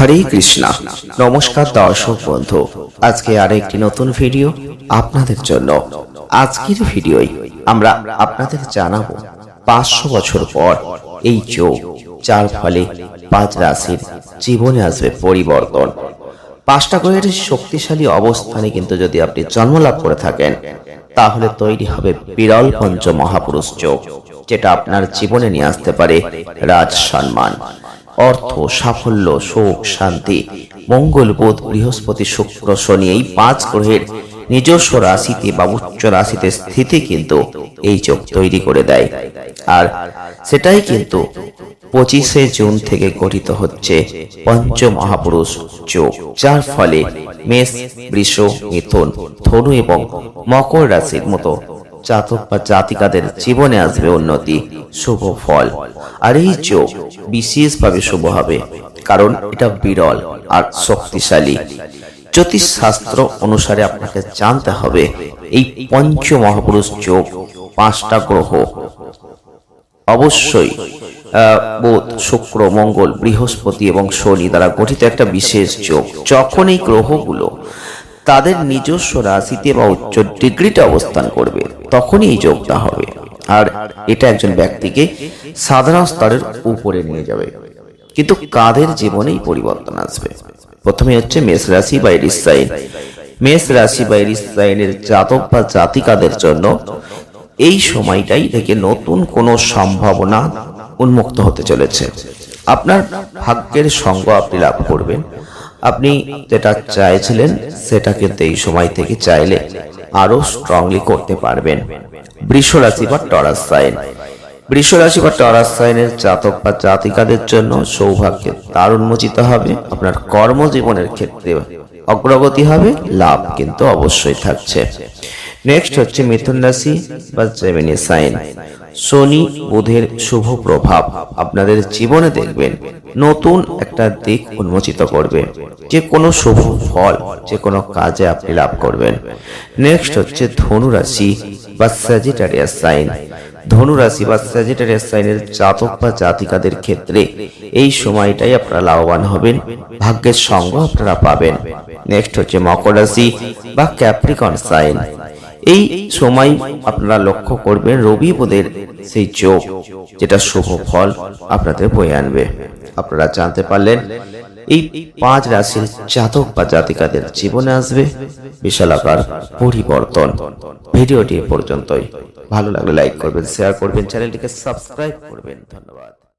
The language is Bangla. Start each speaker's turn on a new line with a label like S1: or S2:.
S1: হরে কৃষ্ণা। নমস্কার দর্শক বন্ধু, আজকে আর একটি নতুন ভিডিও আপনাদের জন্য। আজকের ভিডিওই আমরা আপনাদের জানাব পাঁচশো বছর পর এই যোগ, যার ফলে পাঁচ রাশির জীবনে আসবে পরিবর্তন। পাঁচটা গ্রহের শক্তিশালী অবস্থানে কিন্তু যদি আপনি জন্মলাভ করে থাকেন, তাহলে তৈরি হবে বিরল পঞ্চ মহাপুরুষ যোগ, যেটা আপনার জীবনে নিয়ে আসতে পারে রাজ সম্মান। অর্থ, সাফল্য, সুখ, শান্তি, মঙ্গল বোধ, বৃহস্পতি, শুক্র, শনি এই পাঁচ গ্রহের নিজস্ব রাশিতে বা উচ্চ রাশিতে স্থিতি কিন্তু এই যোগ তৈরি করে দেয়। আর সেটাই কিন্তু পঁচিশে জুন থেকে গঠিত হচ্ছে পঞ্চ মহাপুরুষ যোগ, যার ফলে মেষ, বৃষ, মিথুন, ধনু এবং মকর রাশির মতো জাতক বা জাতিকাদের জীবনে আসবে উন্নতি, শুভ ফল। আর এই যোগ বিশেষভাবে শুভ হবে, কারণ এটা বিরল আর শক্তিশালী। জ্যোতিষ শাস্ত্র অনুসারে আপনাকে জানতে হবে, এই পঞ্চ মহাপুরুষ যোগ পাঁচটা গ্রহ। অবশ্যই বুধ, শুক্র, মঙ্গল, বৃহস্পতি এবং শনি দ্বারা গঠিত একটা বিশেষ যোগ। যখন এই গ্রহগুলো তাদের নিজস্ব রাশিতে বা উচ্চ ডিগ্রিতে অবস্থান করবে, তখনই এই যোগটা হবে। আর এটা একজন ব্যক্তিকে সাধারণ স্তরের উপরে নিয়ে যাবে। কিন্তু কাদের জীবনেই পরিবর্তন আসবে? প্রথমে হচ্ছে মেষ রাশি বা এরিস সাইন। মেষ রাশি বা এরিস সাইনের জাতক বা জাতিকাদের জন্য এই সময়টাই থেকে নতুন কোনো সম্ভাবনা উন্মুক্ত হতে চলেছে। আপনার ভাগ্যের সঙ্গ আপনি লাভ করবেন। আপনি যেটা চাইছিলেন সেটা কিন্তু এই সময় থেকে চাইলে আরও স্ট্রংলি করতে পারবেন। বৃষ রাশি বা টরাস সাইন। বৃষ রাশি বা টরাস সাইনের জাতক বা জাতিকাদের জন্য সৌভাগ্যের তার উন্মোচিত হবে, আপনার কর্মজীবনের ক্ষেত্রে অগ্রগতি হবে, লাভ কিন্তু অবশ্যই থাকছে। নেক্সট হচ্ছে মিথুন রাশি বা জেমিনি সাইন শনি বুধের শুভ প্রভাব আপনাদের জীবনে দেখবেন। নতুন একটা দিক উন্মোচিত করবে। যে কোনো শুভ ফল, যে কোনো কাজে আপনি লাভ করবেন। নেক্সট হচ্ছে ধনু রাশি বা স্যাজিটারিয়াস সাইন ধনু রাশি বা স্যাজিটারিয়াস সাইনের জাতক বা জাতিকাদের ক্ষেত্রে এই সময়টাই আপনারা লাভবান হবেন। ভাগ্যের সঙ্গ আপনারা পাবেন। নেক্সট হচ্ছে মকর রাশি বা ক্যাপ্রিকন সাইন এই সময় আপনারা লক্ষ্য করবেন রবি বুধের সেই যোগ, যেটা শুভ ফল আপনাদের বয়ে আনবে। আপনারা জানতে পারলেন, এই পাঁচ রাশির জাতক বা জাতিকাদের জীবনে আসবে বিশালাকার পরিবর্তন। ভিডিওটি পর্যন্তই। ভালো লাগলে লাইক করবেন, শেয়ার করবেন, চ্যানেলটিকে সাবস্ক্রাইব করবেন। ধন্যবাদ।